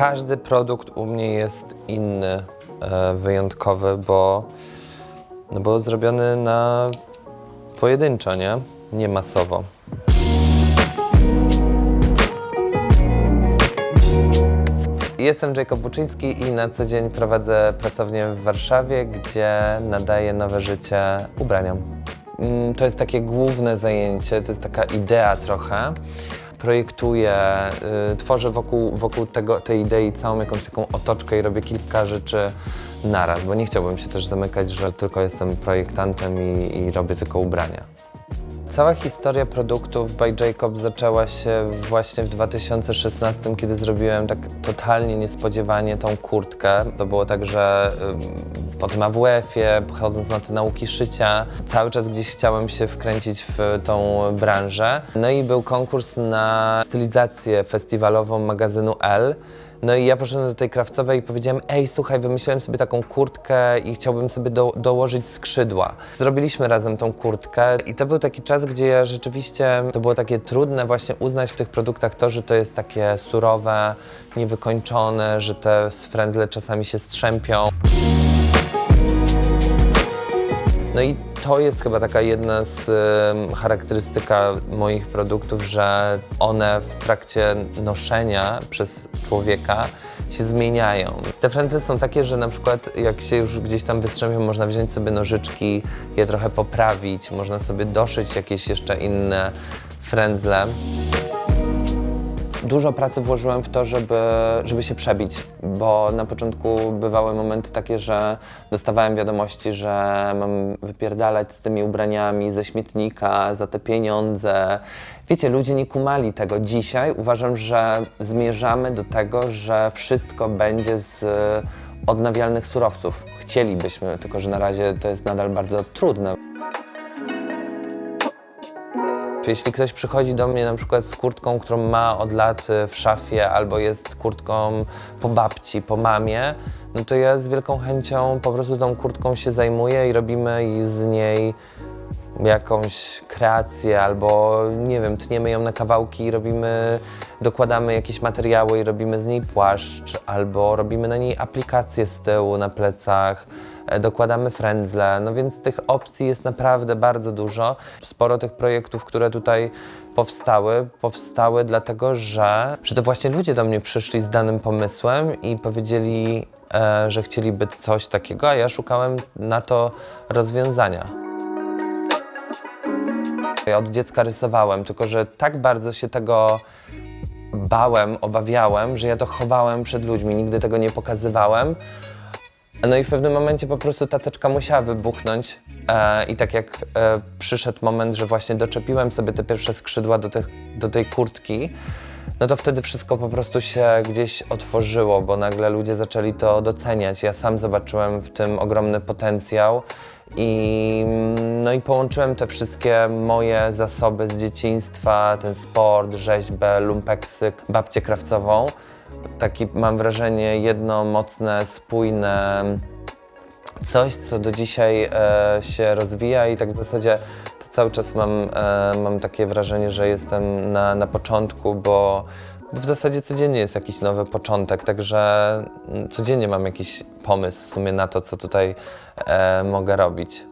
Każdy produkt u mnie jest inny, e, wyjątkowy, bo, no bo zrobiony na pojedynczo, nie? Nie masowo. Jestem Jacob Buczyński i na co dzień prowadzę pracownię w Warszawie, gdzie nadaję nowe życie ubraniom. Mm, To jest takie główne zajęcie, to jest taka idea trochę. Projektuję, y, tworzę wokół, wokół tego, tej idei całą jakąś taką otoczkę i robię kilka rzeczy naraz, bo nie chciałbym się też zamykać, że tylko jestem projektantem i, i robię tylko ubrania. Cała historia produktów by Jacob zaczęła się właśnie w 2016, kiedy zrobiłem tak totalnie niespodziewanie tą kurtkę. To było tak, że po tym AWF-ie, chodząc na te nauki szycia, cały czas gdzieś chciałem się wkręcić w tą branżę. No i był konkurs na stylizację festiwalową magazynu L. No i ja poszedłem do tej krawcowej i powiedziałem, ej słuchaj, wymyśliłem sobie taką kurtkę i chciałbym sobie do, dołożyć skrzydła. Zrobiliśmy razem tą kurtkę i to był taki czas, gdzie ja rzeczywiście, to było takie trudne właśnie uznać w tych produktach to, że to jest takie surowe, niewykończone, że te frędzle czasami się strzępią. No i to jest chyba taka jedna z em, charakterystyka moich produktów, że one w trakcie noszenia przez człowieka się zmieniają. Te frędzle są takie, że na przykład jak się już gdzieś tam wystrzemią, można wziąć sobie nożyczki, je trochę poprawić, można sobie doszyć jakieś jeszcze inne frędzle. Dużo pracy włożyłem w to, żeby, żeby się przebić, bo na początku bywały momenty takie, że dostawałem wiadomości, że mam wypierdalać z tymi ubraniami ze śmietnika za te pieniądze. Wiecie, ludzie nie kumali tego. Dzisiaj uważam, że zmierzamy do tego, że wszystko będzie z odnawialnych surowców. Chcielibyśmy, tylko że na razie to jest nadal bardzo trudne. Jeśli ktoś przychodzi do mnie na przykład z kurtką, którą ma od lat y, w szafie, albo jest kurtką po babci, po mamie, no to ja z wielką chęcią po prostu tą kurtką się zajmuję i robimy z niej jakąś kreację, albo nie wiem, tniemy ją na kawałki i robimy, dokładamy jakieś materiały i robimy z niej płaszcz, albo robimy na niej aplikację z tyłu na plecach, e, dokładamy frędzle, no więc tych opcji jest naprawdę bardzo dużo. Sporo tych projektów, które tutaj powstały, powstały dlatego, że, że to właśnie ludzie do mnie przyszli z danym pomysłem i powiedzieli, e, że chcieliby coś takiego, a ja szukałem na to rozwiązania. Ja od dziecka rysowałem, tylko że tak bardzo się tego bałem, obawiałem, że ja to chowałem przed ludźmi, nigdy tego nie pokazywałem. No i w pewnym momencie po prostu ta teczka musiała wybuchnąć e, i tak jak e, przyszedł moment, że właśnie doczepiłem sobie te pierwsze skrzydła do, tych, do tej kurtki, no to wtedy wszystko po prostu się gdzieś otworzyło, bo nagle ludzie zaczęli to doceniać. Ja sam zobaczyłem w tym ogromny potencjał i, no i połączyłem te wszystkie moje zasoby z dzieciństwa, ten sport, rzeźbę, lumpeksy, babcię krawcową. Taki mam wrażenie jedno mocne, spójne coś, co do dzisiaj e, się rozwija i tak w zasadzie cały czas mam, e, mam takie wrażenie, że jestem na, na początku, bo, w zasadzie codziennie jest jakiś nowy początek, także codziennie mam jakiś pomysł w sumie na to, co tutaj e, mogę robić.